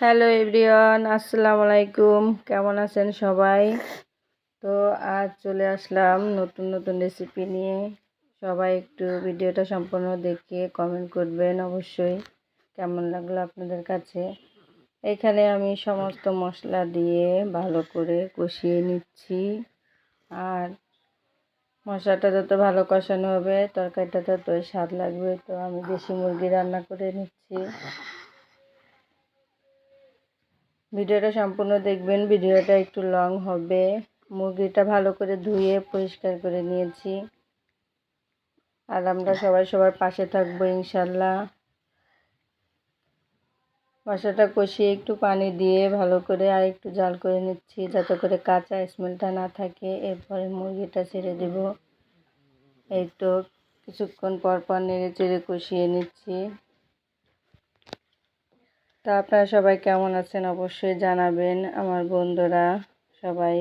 Hello everyone, আসসালামু আলাইকুম। কেমন আছেন সবাই? তো আজ চলে আসলাম নতুন নতুন রেসিপি নিয়ে। সবাই একটু ভিডিওটা সম্পূর্ণ দেখে কমেন্ট করবেন অবশ্যই। কেমন লাগল আপনাদের কাছে? এখানে আমি সমস্ত মশলা দিয়ে ভালো করে কষিয়ে নিচ্ছি। আর মশলাটা যত ভালো কষানো হবে তরকারিটা ততই স্বাদ লাগবে। তো আমি দেশি মুরগি রান্না করে নিচ্ছি। ভিডিওটা সম্পূর্ণ দেখবেন, ভিডিওটা একটু লং হবে। মুরগিটা ভালো করে ধুয়ে পরিষ্কার করে নিয়েছি। আর আমরা সবাই সবার পাশে থাকব, ইনশাল্লাহ। মশলাটা কষিয়ে একটু পানি দিয়ে ভালো করে আর একটু জাল করে নিচ্ছি, যাতে করে কাঁচা স্মেলটা না থাকে। এরপরে মুরগিটা ছেড়ে দেব। এই তো কিছুক্ষণ পর পর নেড়ে চেড়ে কষিয়ে নিচ্ছি। তো আপনারা সবাই কেমন আছেন অবশ্যই জানাবেন। আমার বন্ধুরা, সবাই,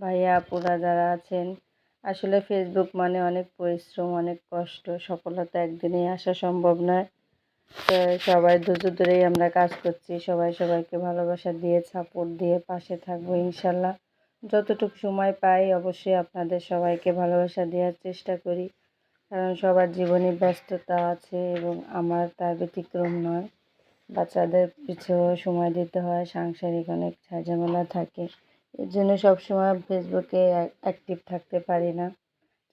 ভাইয়া, আপুরা যারা আছেন, আসলে ফেসবুক মানে অনেক পরিশ্রম, অনেক কষ্ট, সফলতা একদিনেই আসা সম্ভব নয়। তো সবাই ধৈর্য ধরেই আমরা কাজ করছি। সবাই সবাইকে ভালোবাসা দিয়ে সাপোর্ট দিয়ে পাশে থাকব ইনশাল্লাহ। যতটুকু সময় পাই অবশ্যই আপনাদের সবাইকে ভালোবাসা দেওয়ার চেষ্টা করি। কারণ সবার জীবনে ব্যস্ততা আছে এবং আমার তার ব্যতিক্রম নয়। বাচ্চাদের পিছেও সময় দিতে হয়, সাংসারিক অনেক ঝামেলা থাকে। এর জন্য সবসময় ফেসবুকে অ্যাক্টিভ থাকতে পারি না।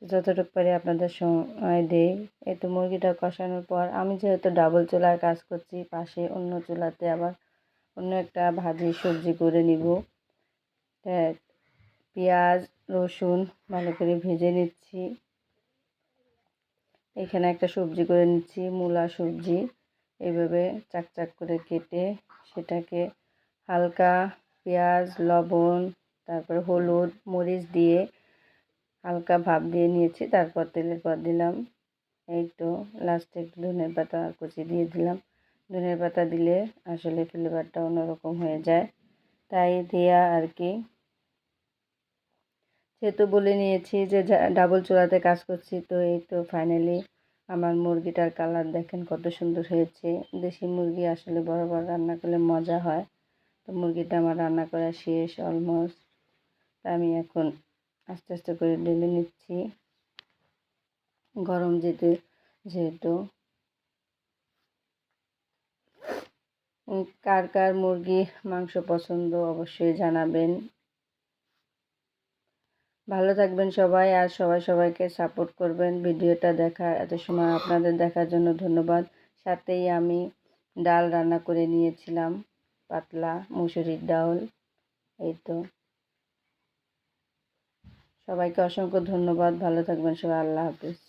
যতটুকু পারি আপনাদের সময় দিই। এই তো মুরগিটা কষানোর পর আমি যেহেতু ডাবল চুলার কাজ করছি, পাশে অন্য চুলাতে আবার অন্য একটা ভাজি সবজি করে নিব। পেঁয়াজ, রসুন ভালো করে ভেজে নিচ্ছি। এখানে একটা সবজি করে নিচ্ছি, মূলা সবজি। এইভাবে চাক চাক করে কেটে সেটাকে হালকা পেঁয়াজ, লবণ, তারপর হলুদ, মরিচ দিয়ে হালকা ভাপ দিয়ে নিয়েছি। তারপর তেলের পর দিলাম এই তো লাস্টে একটু ধনের পাতা কুচি দিয়ে দিলাম। ধনের পাতা দিলে আসলে ফ্লেভারটা অন্যরকম হয়ে যায়। তাই দেয়া আর কি। যেহেতু বলে নিয়েছি যে ডাবল চূড়াতে কাজ করছি, তো এই তো ফাইনালি আমার মুরগিটার কালার দেখেন কত সুন্দর হয়েছে। দেশি মুরগি আসলে বড় বড় রান্না করলে মজা হয়। তো মুরগিটা আমার রান্না করা শেষ অলমোস্ট আমি এখন আস্তে আস্তে করে ঢেলে নিচ্ছি। গরম যেতে যেহেতু। কার কার মুরগি মাংস পছন্দ অবশ্যই জানাবেন। ভালো থাকবেন সবাই আর সবাই সবাইকে সাপোর্ট করবেন। ভিডিওটা দেখার এত সময় আপনাদের দেখার জন্য ধন্যবাদ। সাথেই আমি ডাল রান্না করে নিয়েছিলাম, পাতলা মুসুরির ডাল, এই তো। সবাইকে অসংখ্য ধন্যবাদ, ভালো থাকবেন সবাই, আল্লাহ হাফিজ।